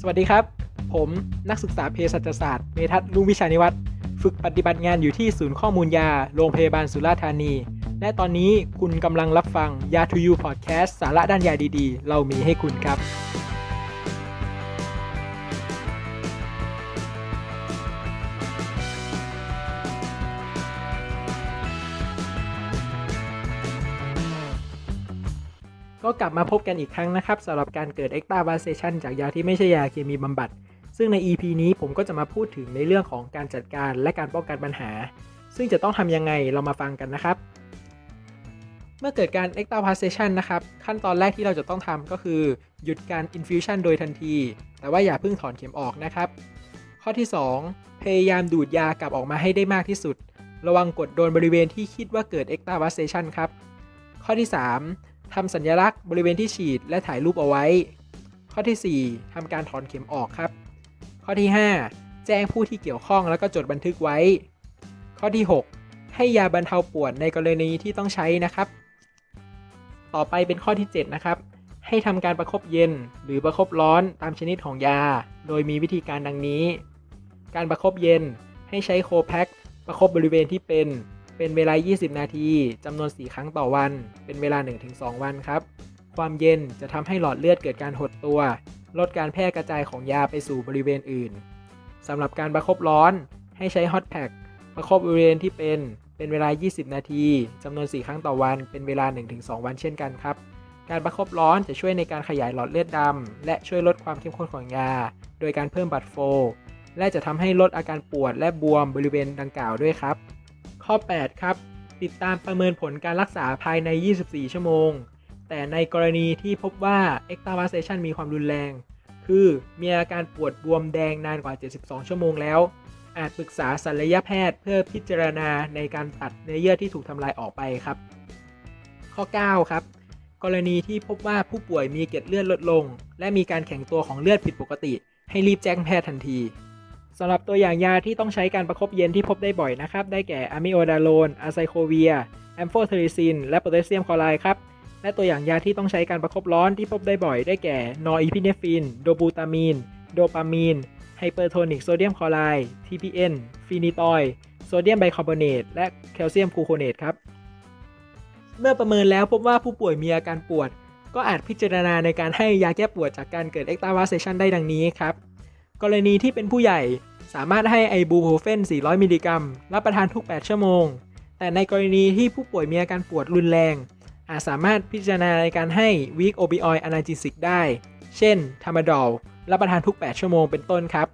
สวัสดีครับ ผมนักศึกษาเภสัชศาสตร์เมทัศน์ลุงวิชานิวัฒน์ฝึกปฏิบัติงานอยู่ที่ศูนย์ข้อมูลยา โรงพยาบาลสุราษฎร์ธานี และตอนนี้คุณกำลังรับฟังยาทูยูพอดแคสต์สาระด้านยาดีๆ เรามีให้คุณครับ ก็กลับมาพบกันอีกครั้งนะครับสำหรับการเกิด extra v a s a t i o n จากยาที่ไม่ใช่ยาเคมีบำบัด ซึ่งใน EP นี้ผมก็จะมาพูดถึงในเรื่องของการจัดการและการป้องกันปัญหา ซึ่งจะต้องทำยังไงเรามาฟังกันนะครับ เมื่อเกิดการ extra v a s a t i o n นะครับ ขั้นตอนแรกที่เราจะต้องทำก็คือหยุดการ infusion โดยทันที แต่ว่าอย่าเพิ่งถอนเข็มออกนะครับ ข้อที่ 2 พยายามดูดยากลับออกมาให้ได้มากที่สุด ระวังกดโดนบริเวณที่คิดว่าเกิด extra v a s a t i o n ครับข้อที่ 3 ทำสัญลักษณ์บริเวณที่ฉีดและถ่ายรูปเอาไว้ ข้อที่ 4ทำการถอนเข็มออกครับ ข้อที่ 5 แจ้งผู้ที่เกี่ยวข้องแล้วก็จดบันทึกไว้ ข้อที่ 6 ให้ยาบรรเทาปวดในกรณีที่ต้องใช้นะครับ ต่อไปเป็นข้อที่ 7 นะครับ ให้ทำการประคบเย็น หรือประคบร้อนตามชนิดของยา โดยมีวิธีการดังนี้ การประคบเย็นให้ใช้โคแพ็คประคบบริเวณที่เป็น เป็นเวลา 20 นาทีจำนวน 4 ครั้งต่อวัน เป็นเวลา 1-2 วันครับ ความเย็นจะทำให้หลอดเลือดเกิดการหดตัว ลดการแพร่กระจายของยาไปสู่บริเวณอื่นสำหรับการประคบร้อน ให้ใช้ฮอตแพ็คประคบบริเวณที่เป็น เป็นเวลา 20 นาทีจำนวน 4 ครั้งต่อวัน เป็นเวลา 1-2 วันเช่นกันครับ การประคบร้อนจะช่วยในการขยายหลอดเลือดดำและช่วยลดความเข้มข้นของยา โดยการเพิ่มบัตรโฟ และจะทำให้ลดอาการปวดและบวมบริเวณดังกล่าวด้วยครับ ข้อ 8 ครับ ติดตามประเมินผลการรักษาภายใน 24 ชั่วโมง แต่ในกรณีที่พบว่า e x t r a v a s a t i o n มีความรุนแรง คือมีอาการปวดบวมแดงนานกว่า 72 ชั่วโมงแล้ว อาจปรึกษาศัลยแพทย์เพื่อพิจารณาในการตัดเนื้อเยื่อที่ถูกทำลายออกไปครับ ข้อ 9 ครับ กรณีที่พบว่าผู้ป่วยมีเกล็ดเลือดลดลง และมีการแข็งตัวของเลือดผิดปกติ ให้รีบแจ้งแพทย์ทันที สำหรับตัวอย่างยาที่ต้องใช้การประคบเย็นที่พบได้บ่อยนะครับ ได้แก่อะมิโอดาโลนอะไซโคเวีย แอมโฟเทอริซิน และโพแทสเซียมคลอไรด์ครับ และตัวอย่างยาที่ต้องใช้การประคบร้อนที่พบได้บ่อย ได้แก่นอร์อีพิเนฟิน โดบูตามีน โดปามีน ไฮเปอร์โทนิกโซเดียมคลอไรด์ TPN ฟีนิตอยโซเดียมไบคาร์บอเนต และแคลเซียมกลูโคเนตครับ เมื่อประเมินแล้วพบว่าผู้ป่วยมีอาการปวด ก็อาจพิจารณาในการให้ยาแก้ปวดจากการเกิดเอ็กตา v าเซชันได้ดังนี้ครับ กรณีที่เป็นผู้ใหญ่สามารถให้ไอบูโพรเฟน 400 มิลลิกรัม รับประทานทุก 8 ชั่วโมง แต่ในกรณีที่ผู้ป่วยมีอาการปวดรุนแรง อาจสามารถพิจารณาในการให้วีคโอบิออยอนาจิสิกได้ เช่นทามาดอลรับประทานทุก 8 ชั่วโมงเป็นต้นครับ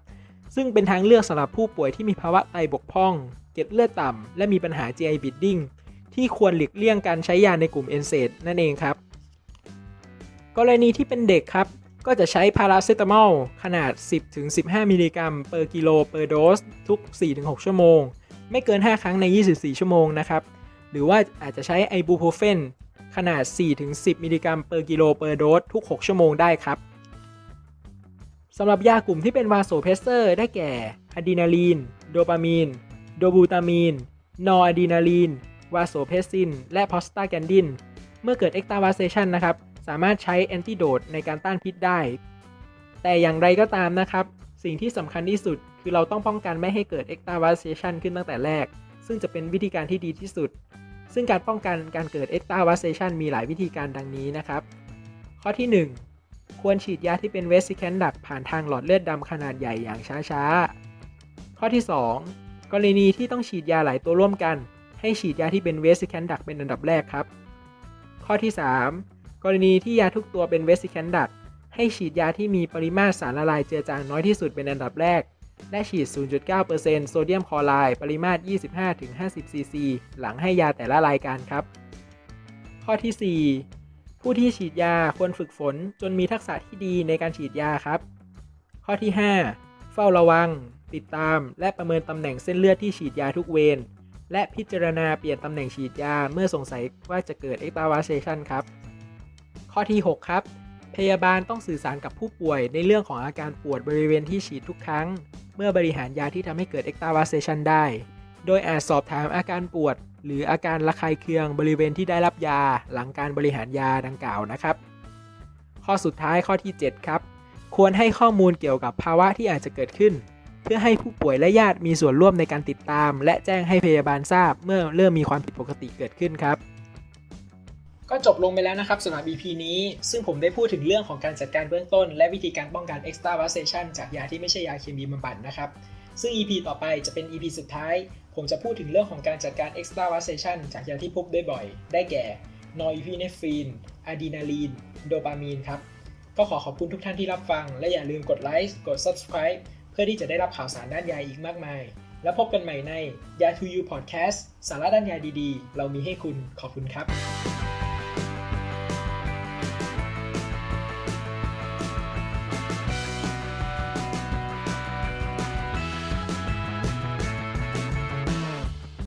ซึ่งเป็นทางเลือกสำหรับผู้ป่วยที่มีภาวะไตบกพร่อง เกล็ดเลือดต่ำ และมีปัญหา GI bleeding ที่ควรหลีกเลี่ยงการใช้ยาในกลุ่ม NSAID นั่นเองครับ กรณีที่เป็นเด็กครับ ก็จะใช้พาราเซตามอลขนาด 10-15 มิลลิกรัมเปอร์กิโลเปอร์โดสทุก 4-6 ชั่วโมง ไม่เกิน 5 ครั้งใน 24 ชั่วโมงนะครับ หรือว่าอาจจะใช้ไอบูโพรเฟนขนาด 4-10 มิลลิกรัมเปอร์กิโลเปอร์โดสทุก 6 ชั่วโมงได้ครับสำหรับยากลุ่มที่เป็นวาโซเพสเซอร์ ได้แก่อะดรีนาลีน โดปามีน โดบูตามีน นอร์อะดรีนาลีน วาโซเพสซิน และพอสตาแกนดิน เมื่อเกิดเอ็กตาวาเซชันนะครับ สามารถใช้แอนติโดดในการต้านพิษได้ แต่อย่างไรก็ตามนะครับ สิ่งที่สำคัญที่สุดคือเราต้องป้องกันไม่ให้เกิดเอ็กตาวาเซชันขึ้นตั้งแต่แรก ซึ่งจะเป็นวิธีการที่ดีที่สุด ซึ่งการป้องกันการเกิดเอ็กตาวาเซชันมีหลายวิธีการดังนี้นะครับ ข้อที่ 1 ควรฉีดยาที่เป็นเวสซิแคนดักผ่านทางหลอดเลือดดำขนาดใหญ่อย่างช้าๆ ข้อที่ 2 กรณีที่ต้องฉีดยาหลายตัวร่วมกัน ให้ฉีดยาที่เป็นเวสซิแคนดักเป็นอันดับแรกครับ ข้อที่ 3 กรณีที่ยาทุกตัวเป็นเวสซิแคนดักให้ฉีดยาที่มีปริมาตรสารละลายเจือจางน้อยที่สุดเป็นอันดับแรก และฉีด 0.9%โซเดียมคลอไรด์ปริมาตร 25-50 ซีซี หลังให้ยาแต่ละรายการครับ ข้อที่ 4 ผู้ที่ฉีดยาควรฝึกฝนจนมีทักษะที่ดีในการฉีดยาครับ ข้อที่ 5 เฝ้าระวัง ติดตาม และประเมินตำแหน่งเส้นเลือดที่ฉีดยาทุกเวรและพิจารณาเปลี่ยนตำแหน่งฉีดยาเมื่อสงสัยว่าจะเกิดเอ็กตาวาเซชันครับ ข้อที่ 6 ครับ พยาบาลต้องสื่อสารกับผู้ป่วยในเรื่องของอาการปวดบริเวณที่ฉีดทุกครั้ง เมื่อบริหารยาที่ทำให้เกิดเอ็กตาวาเซชันได้ โดยอาจสอบถามอาการปวด หรืออาการระคายเคืองบริเวณที่ได้รับยา หลังการบริหารยาดังกล่าวนะครับ ข้อสุดท้ายข้อที่ 7 ครับ ควรให้ข้อมูลเกี่ยวกับภาวะที่อาจจะเกิดขึ้น เพื่อให้ผู้ป่วยและญาติมีส่วนร่วมในการติดตาม และแจ้งให้พยาบาลทราบเมื่อเริ่มมีความผิดปกติเกิดขึ้นครับ ก็จบลงไปแล้วนะครับสำหรับ EP นี้ ซึ่งผมได้พูดถึงเรื่องของการจัดการเบื้องต้น และวิธีการป้องกัน extravasation จากยาที่ไม่ใช่ยาเคมีบำบัดนะครับ ซึ่ง EP ต่อไปจะเป็น EP สุดท้าย ผมจะพูดถึงเรื่องของการจัดการ extravasation จากยาที่พบได้บ่อย ได้แก่ นอร์อีพีเนฟรีนอะดรีนาลีน โดปามีนครับ ก็ขอขอบคุณทุกท่านที่รับฟัง และอย่าลืมกดไลค์กด subscribe เพื่อที่จะได้รับข่าวสารด้านยาอีกมากมาย แล้วพบกันใหม่ในยา to you podcast สาระด้านยาดีๆ เรามีให้คุณขอบคุณครับ